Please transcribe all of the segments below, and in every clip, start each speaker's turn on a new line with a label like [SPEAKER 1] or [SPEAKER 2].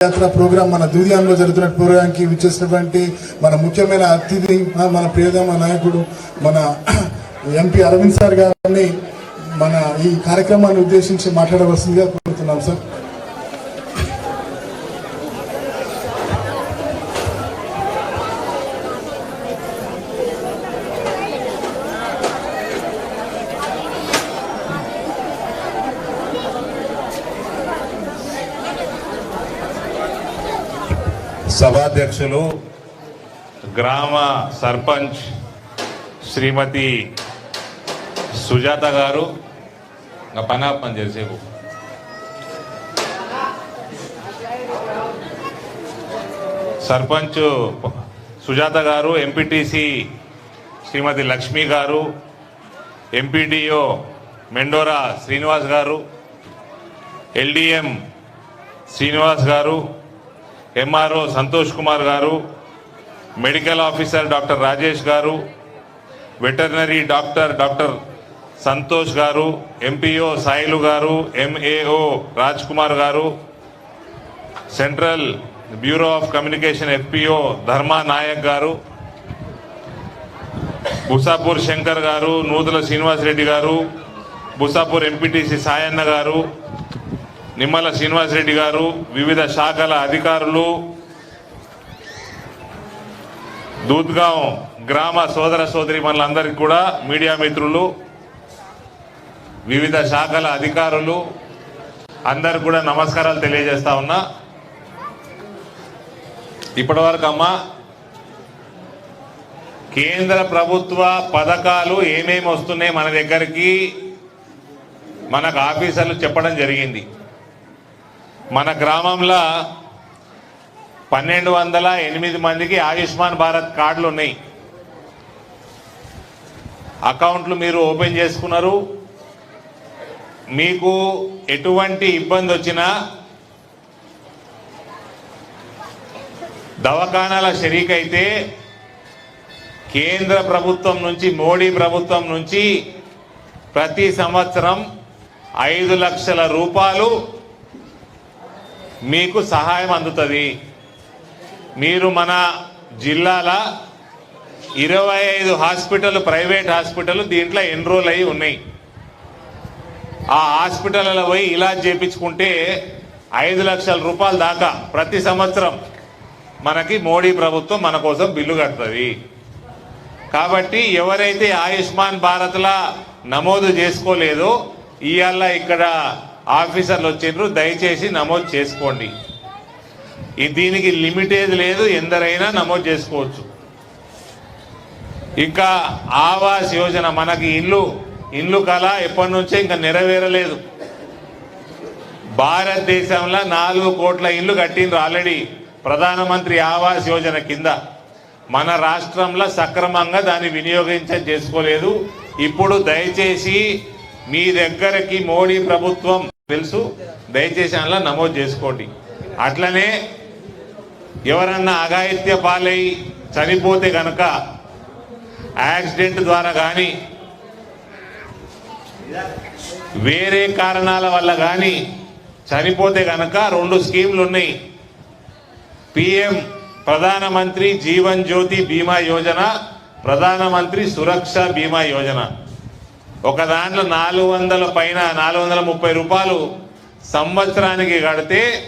[SPEAKER 1] యాత్ర ప్రోగ్రాం మన దూదియాన్లో జరుగుతున్న ప్రోగ్రాంకి విచ్చేసినటువంటి మన ముఖ్యమైన అతిథి మన ప్రియతమ నాయకుడు మన ఎంపీ అరవింద్ సార్ గారిని మన ఈ కార్యక్రమాన్ని ఉద్దేశించి మాట్లాడవలసిందిగా కోరుతున్నాం సార్.
[SPEAKER 2] సభాధ్యక్షులు గ్రామ సర్పంచ్ శ్రీమతి సుజాత గారు. నా పని చేసేపు సర్పంచ్ సుజాత గారు ఎంపీటీసీ శ్రీమతి లక్ష్మి గారు ఎంపీడీఓ మెండోరా శ్రీనివాస్ గారు ఎల్డిఎం శ్రీనివాస్ గారు ఎంఆర్ఓ సంతోష్ కుమార్ గారు మెడికల్ ఆఫీసర్ డాక్టర్ రాజేష్ గారు వెటర్నరీ డాక్టర్ డాక్టర్ సంతోష్ గారు ఎంపీఓ సాయిలు గారు ఎంఏఓ రాజ్ కుమార్ గారు central bureau of communication FPO Dharma Nayak గారు బుసాపూర్ శంకర్ గారు నూతుల శ్రీనివాసరెడ్డి గారు బుసాపూర్ ఎంపీటీసీ సాయన్న గారు నిమ్మల శ్రీనివాసరెడ్డి గారు వివిధ శాఖల అధికారులు దూద్గాం గ్రామ సోదర సోదరి మనలందరికీ కూడా మీడియా మిత్రులు వివిధ శాఖల అధికారులు అందరు కూడా నమస్కారాలు తెలియజేస్తా ఉన్నా. ఇప్పటివరకు అమ్మా కేంద్ర ప్రభుత్వ పథకాలు ఏమేమి వస్తున్నాయి మన దగ్గరికి మనకు ఆఫీసర్లు చెప్పడం జరిగింది. మన గ్రామంలో పన్నెండు వందల ఎనిమిది మందికి ఆయుష్మాన్ భారత్ కార్డులు ఉన్నాయి. అకౌంట్లు మీరు ఓపెన్ చేసుకున్నారు. మీకు ఎటువంటి ఇబ్బంది వచ్చినా దవాఖానాల షరీక్ అయితే కేంద్ర ప్రభుత్వం నుంచి మోడీ ప్రభుత్వం నుంచి ప్రతి సంవత్సరం ఐదు లక్షల రూపాయలు మీకు సహాయం అందుతుంది. మీరు మన జిల్లాల ఇరవై ఐదు హాస్పిటల్ ప్రైవేట్ హాస్పిటల్ దీంట్లో ఎన్రోల్ అయి ఉన్నాయి. ఆ హాస్పిటల్లో పోయి ఇలాజ్ చేయించుకుంటే ఐదు లక్షల రూపాయల దాకా ప్రతి సంవత్సరం మనకి మోడీ ప్రభుత్వం మన కోసం బిల్లు కడుతుంది. కాబట్టి ఎవరైతే ఆయుష్మాన్ భారత్లా నమోదు చేసుకోలేదో ఇవాళ ఇక్కడ ఆఫీసర్లు వచ్చిండ్రు దయచేసి నమోదు చేసుకోండి. ఈ దీనికి లిమిటేజ్ లేదు ఎందరైనా నమోదు చేసుకోవచ్చు. ఇంకా ఆవాస్ యోజన మనకి ఇల్లు ఇల్లు కళ ఎప్పటి నుంచే ఇంకా నెరవేరలేదు. భారతదేశంలో నాలుగు కోట్ల ఇల్లు కట్టిండ్రు ఆల్రెడీ ప్రధానమంత్రి ఆవాస్ యోజన కింద. మన రాష్ట్రంలో సక్రమంగా దాన్ని వినియోగించ చేసుకోలేదు. ఇప్పుడు దయచేసి మీ దగ్గరకి మోడీ ప్రభుత్వం తెలుసు. దయచేసి అందులో నమోదు చేసుకోండి. అట్లనే ఎవరన్నా అఘాయిత్య పాలై చనిపోతే గనక యాక్సిడెంట్ ద్వారా కానీ వేరే కారణాల వల్ల కానీ చనిపోతే గనక రెండు స్కీములు ఉన్నాయి. పిఎం ప్రధానమంత్రి జీవన్ జ్యోతి బీమా యోజన ప్రధానమంత్రి సురక్ష బీమా యోజన. ఒక దాంట్లో నాలుగు వందల పైన నాలుగు వందల ముప్పై రూపాయలు సంవత్సరానికి కడితే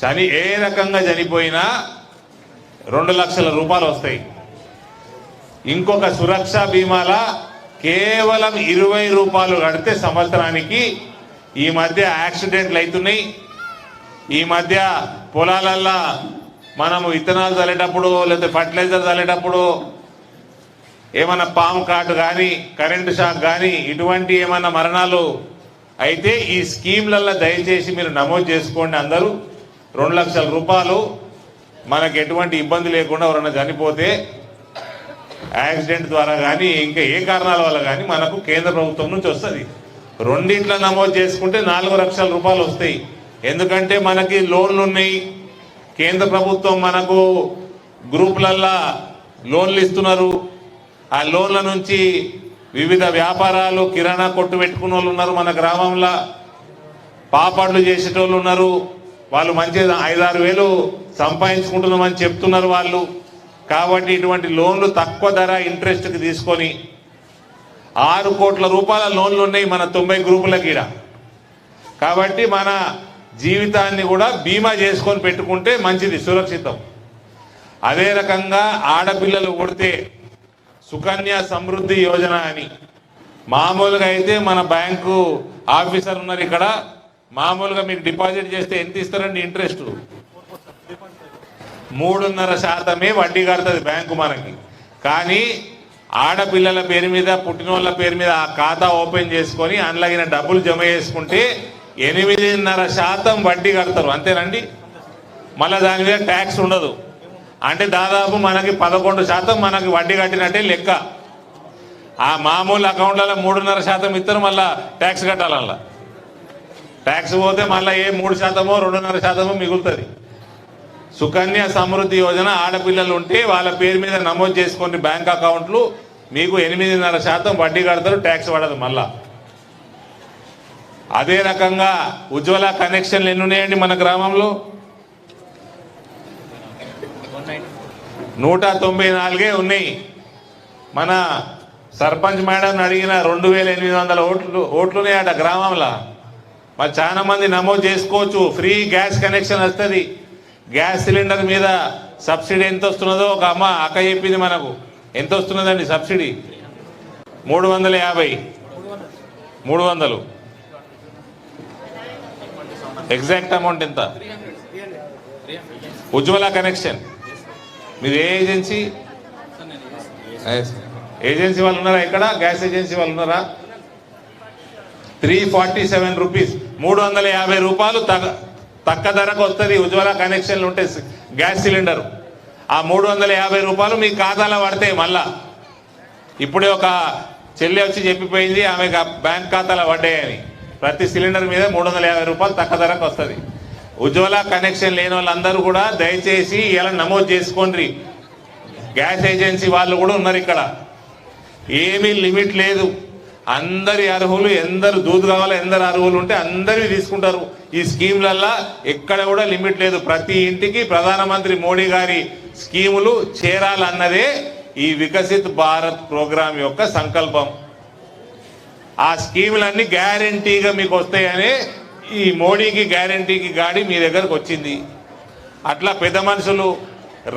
[SPEAKER 2] చని ఏ రకంగా చనిపోయినా రెండు లక్షల రూపాయలు వస్తాయి. ఇంకొక సురక్ష బీమాల కేవలం ఇరవై రూపాయలు కడితే సంవత్సరానికి ఈ మధ్య యాక్సిడెంట్లు అవుతున్నాయి. ఈ మధ్య పొలాలల్లో మనము విత్తనాలు చల్లేటప్పుడు లేకపోతే ఫర్టిలైజర్ చల్లేటప్పుడు ఏమైనా పాము కాటు కానీ కరెంటు షాక్ కానీ ఇటువంటి ఏమైనా మరణాలు అయితే ఈ స్కీమ్లలో దయచేసి మీరు నమోదు చేసుకోండి అందరూ. రెండు లక్షల రూపాయలు మనకు ఎటువంటి ఇబ్బంది లేకుండా ఎవరైనా చనిపోతే యాక్సిడెంట్ ద్వారా కానీ ఇంకా ఏ కారణాల వల్ల కానీ మనకు కేంద్ర ప్రభుత్వం నుంచి వస్తుంది. రెండింట్లో నమోదు చేసుకుంటే నాలుగు లక్షల రూపాయలు వస్తాయి. ఎందుకంటే మనకి లోన్లు ఉన్నాయి. కేంద్ర ప్రభుత్వం మనకు గ్రూపులల్లా లోన్లు ఇస్తున్నారు. ఆ లోన్ల నుంచి వివిధ వ్యాపారాలు కిరాణా కొట్టు పెట్టుకున్న వాళ్ళు ఉన్నారు మన గ్రామంలో. పాపడ్లు చేసేటోళ్ళు ఉన్నారు. వాళ్ళు మంచిగా ఐదారు వేలు సంపాదించుకుంటున్నామని చెప్తున్నారు వాళ్ళు. కాబట్టి ఇటువంటి లోన్లు తక్కువ ధర ఇంట్రెస్ట్కి తీసుకొని ఆరు కోట్ల రూపాయల లోన్లు ఉన్నాయి మన తొంభై గ్రూపులకి కాబట్టి మన జీవితాన్ని కూడా బీమా చేసుకొని పెట్టుకుంటే మంచిది సురక్షితం. అదే రకంగా ఆడపిల్లలు కొడితే సుకన్య సమృద్ధి యోజన అని. మామూలుగా అయితే మన బ్యాంకు ఆఫీసర్ ఉన్నారు ఇక్కడ. మామూలుగా మీకు డిపాజిట్ చేస్తే ఎంత ఇస్తారండి ఇంట్రెస్ట్? మూడున్నర శాతమే వడ్డీ కడుతుంది బ్యాంకు మనకి. కానీ ఆడపిల్లల పేరు మీద పుట్టినోళ్ళ పేరు మీద ఆ ఖాతా ఓపెన్ చేసుకొని అందులోగిన డబ్బులు జమ చేసుకుంటే ఎనిమిదిన్నర శాతం వడ్డీ కడతారు. అంతేనండి? మళ్ళీ దాని మీద ట్యాక్స్ ఉండదు. అంటే దాదాపు మనకి పదకొండు శాతం మనకి వడ్డీ కట్టినట్టే లెక్క. ఆ మామూలు అకౌంట్లలో మూడున్నర శాతం ఇస్తారు మళ్ళా ట్యాక్స్ కట్టాలల్లా. ట్యాక్స్ పోతే మళ్ళీ ఏ మూడు శాతమో రెండున్నర శాతమో మిగులుతుంది. సుకన్య సమృద్ధి యోజన ఆడపిల్లలు ఉంటే వాళ్ళ పేరు మీద నమోదు చేసుకుని బ్యాంక్ అకౌంట్లు మీకు ఎనిమిదిన్నర శాతం వడ్డీ కడతారు ట్యాక్స్ పడదు మళ్ళా. అదే రకంగా ఉజ్వల కనెక్షన్లు ఎన్ని ఉన్నాయండి మన గ్రామంలో? నూట తొంభై నాలుగే ఉన్నాయి. మన సర్పంచ్ మేడం అడిగిన రెండు వేల ఎనిమిది వందల ఓట్లు ఓట్లున్నాయట గ్రామంలో. మరి చాలా మంది నమోదు చేసుకోవచ్చు. ఫ్రీ గ్యాస్ కనెక్షన్ వస్తుంది. గ్యాస్ సిలిండర్ మీద సబ్సిడీ ఎంత వస్తున్నదో ఒక అమ్మ అక్క చెప్పింది మనకు. ఎంత వస్తున్నదండి సబ్సిడీ? మూడు వందల యాభై. మూడు వందలు. ఎగ్జాక్ట్ అమౌంట్ ఎంత? ఉజ్వల కనెక్షన్. మీరు ఏ ఏజెన్సీ? ఏజెన్సీ వాళ్ళు ఉన్నారా ఇక్కడ? గ్యాస్ ఏజెన్సీ వాళ్ళు ఉన్నారా? Three forty seven rupees. మూడు వందల యాభై రూపాయలు తగ తక్కువ ధరకు వస్తుంది. ఉజ్వల కనెక్షన్లు ఉంటే గ్యాస్ సిలిండర్. ఆ మూడు వందల యాభై రూపాయలు మీ ఖాతాలో పడతాయి మళ్ళా. ఇప్పుడే ఒక చెల్లి వచ్చి చెప్పిపోయింది ఆమె బ్యాంక్ ఖాతాలో పడ్డాయని. ప్రతి సిలిండర్ మీద మూడు వందల యాభై రూపాయలు తక్కువ ధరకు వస్తుంది. ఉజ్వల కనెక్షన్ లేని వాళ్ళందరూ కూడా దయచేసి ఇలా నమోదు చేసుకోండి. గ్యాస్ ఏజెన్సీ వాళ్ళు కూడా ఉన్నారు ఇక్కడ. ఏమీ లిమిట్ లేదు. అందరి అర్హులు ఎందరు దూదు కావాలో ఎందరు అర్హులు ఉంటే అందరివి తీసుకుంటారు. ఈ స్కీమ్లల్లా ఎక్కడ కూడా లిమిట్ లేదు. ప్రతి ఇంటికి ప్రధానమంత్రి మోడీ గారి స్కీములు చేరాలన్నదే ఈ వికసిత్ భారత్ ప్రోగ్రాం యొక్క సంకల్పం. ఆ స్కీములన్నీ గ్యారంటీగా మీకు వస్తాయని ఈ మోడీకి గ్యారంటీకి గాడి మీ దగ్గరకు వచ్చింది. అట్లా పెద్ద మనుషులు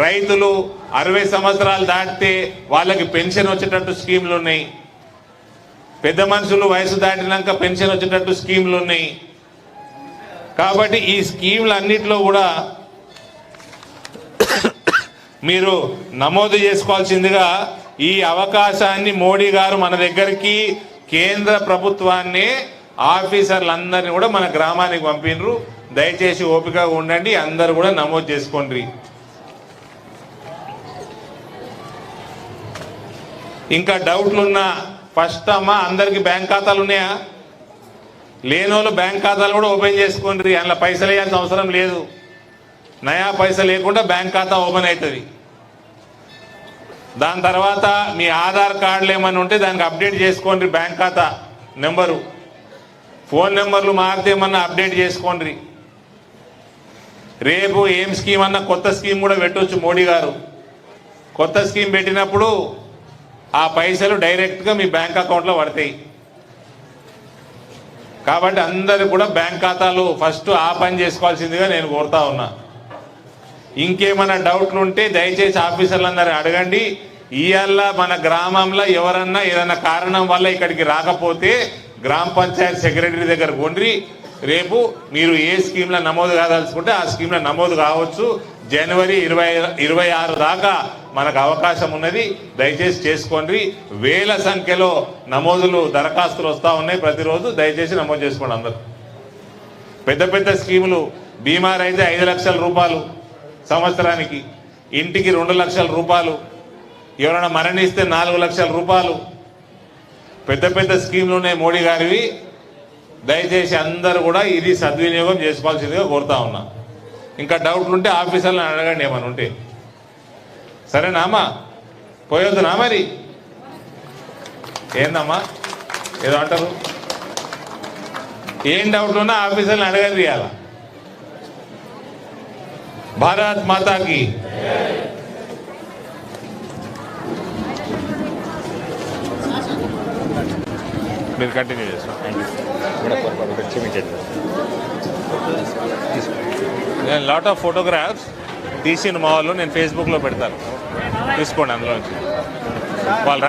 [SPEAKER 2] రైతులు అరవై సంవత్సరాలు దాటితే వాళ్ళకి పెన్షన్ వచ్చేటట్టు స్కీములు ఉన్నాయి. పెద్ద మనుషులు వయసు దాటినాక పెన్షన్ వచ్చేటట్టు స్కీములు ఉన్నాయి. కాబట్టి ఈ స్కీములన్నింటిలో కూడా మీరు నమోదు చేసుకోవాల్సిందిగా ఈ అవకాశాన్ని మోడీ గారు మన దగ్గరికి కేంద్ర ప్రభుత్వాన్ని ఆఫీసర్లందరినీ కూడా మన గ్రామానికి పంపినరు. దయచేసి ఓపికగా ఉండండి అందరు కూడా నమోదు చేసుకోండి. ఇంకా డౌట్లున్నా ఫస్ట్ అమ్మ అందరికి బ్యాంక్ ఖాతాలు ఉన్నాయా? లేనోళ్ళు బ్యాంక్ ఖాతాలు కూడా ఓపెన్ చేసుకోండి అందులో పైసలు వేయాల్సిన అవసరం లేదు. నయా పైసలు లేకుండా బ్యాంక్ ఖాతా ఓపెన్ అవుతుంది. దాని తర్వాత మీ ఆధార్ కార్డులు ఏమైనా ఉంటే దానికి అప్డేట్ చేసుకోండి బ్యాంక్ ఖాతా నెంబరు. ఫోన్ నెంబర్లు మారితే ఏమన్నా అప్డేట్ చేసుకోండి. రేపు ఏం స్కీమ్ అన్నా కొత్త స్కీమ్ కూడా పెట్టవచ్చు మోడీ గారు. కొత్త స్కీమ్ పెట్టినప్పుడు ఆ పైసలు డైరెక్ట్గా మీ బ్యాంక్ అకౌంట్లో పడతాయి. కాబట్టి అందరు కూడా బ్యాంక్ ఖాతాలు ఫస్ట్ ఆ పని చేసుకోవాల్సిందిగా నేను కోరుతా ఉన్నా. ఇంకేమైనా డౌట్లు ఉంటే దయచేసి ఆఫీసర్లందరూ అడగండి. ఇవాళ మన గ్రామంలో ఎవరన్నా ఏదైనా కారణం వల్ల ఇక్కడికి రాకపోతే గ్రామ పంచాయత్ సెక్రటరీ దగ్గర కొండ్రి రేపు మీరు ఏ స్కీమ్లో నమోదు కాదలుచుకుంటే ఆ స్కీమ్లో నమోదు కావచ్చు. జనవరి ఇరవై ఇరవై ఆరు దాకా మనకు అవకాశం ఉన్నది. దయచేసి చేసుకోండి. వేల సంఖ్యలో నమోదులు దరఖాస్తులు వస్తూ ఉన్నాయి ప్రతిరోజు. దయచేసి నమోదు చేసుకోండి అందరు. పెద్ద పెద్ద స్కీములు. బీమా అయితే ఐదు లక్షల రూపాయలు సంవత్సరానికి. ఇంటికి రెండు లక్షల రూపాయలు. ఎవరైనా మరణిస్తే నాలుగు లక్షల రూపాయలు. పెద్ద పెద్ద స్కీములు ఉన్నాయి మోడీ గారివి. దయచేసి అందరూ కూడా ఇది సద్వినియోగం చేసుకోవాల్సిందిగా కోరుతా ఉన్నా. ఇంకా డౌట్లు ఉంటే ఆఫీసర్లను అడగండి ఏమైనా ఉంటే. సరేనా అమ్మా పోయొద్దునా మరి. ఏందమ్మా? ఏదో అంటారు? ఏం డౌట్లు ఉన్నా ఆఫీసర్ని అడగండి ఇవాళ భారత్ మాతాకి. మీరు కంటిన్యూ చేస్తాం. నేను లాట్ ఆఫ్ ఫోటోగ్రాఫ్స్ తీసిన మా వాళ్ళు నేను ఫేస్బుక్లో పెడతాను. తీసుకోండి అందులోంచి వాళ్ళు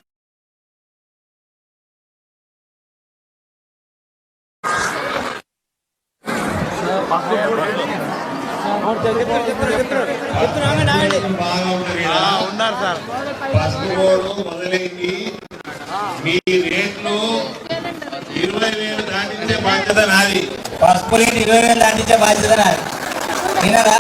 [SPEAKER 2] రా-
[SPEAKER 3] ఉన్నారు సార్.
[SPEAKER 2] పసుపు బోర్డు మొదలైంది. మీ రేట్లు బాధ్యత నాది.
[SPEAKER 3] పసుపు రేటు ఇరవై వేలు అందించే బాధ్యత నాది. వినరా